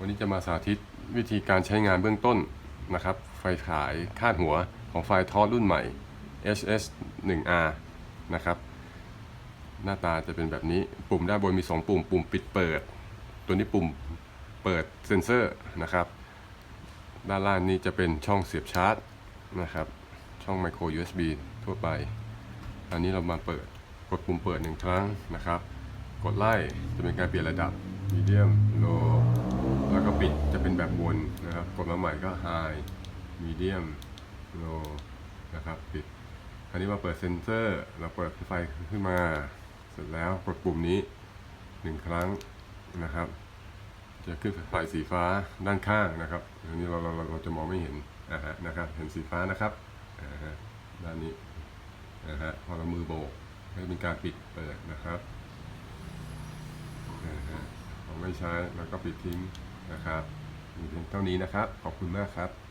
วันนี้จะมาสาธิตวิธีการใช้งานเบื้องต้นนะครับ ไฟฉายคาดหัวของไฟทอรุ่นใหม่ HS 1R นะครับ หน้าตาจะเป็นแบบนี้ ปุ่มด้านบนมี 2 ปุ่ม ปุ่มปิดเปิด ตัวนี้ปุ่มเปิดเซนเซอร์นะครับ ด้านล่างนี้จะเป็นช่องเสียบชาร์จนะครับ ช่องไมโคร USB ทั่วไป อันนี้เรามาเปิด กดปุ่มเปิดหนึ่งครั้งนะครับ กดไล่จะเป็นการเปลี่ยนระดับ medium low แบบวนนะครับ กดมาใหม่ก็ high medium low นะครับปิดอันนี้มาเปิดเซนเซอร์ เราเปิดไฟขึ้นมา เสร็จแล้วกดปุ่มนี้หนึ่งครั้งนะครับ จะขึ้นไฟสีฟ้าด้านข้างนะครับอันนี้เราเราเราจะมองไม่เห็นอ่าฮะนะครับ เห็นสีฟ้านะครับอ่าฮะด้านนี้นะฮะพอเรามือโบกก็จะเป็นการปิดเปิดนะครับอ่าฮะพอไม่ใช้เราก็ปิดทิ้งนะครับ เพียงเท่านี้นะครับ ขอบคุณมากครับ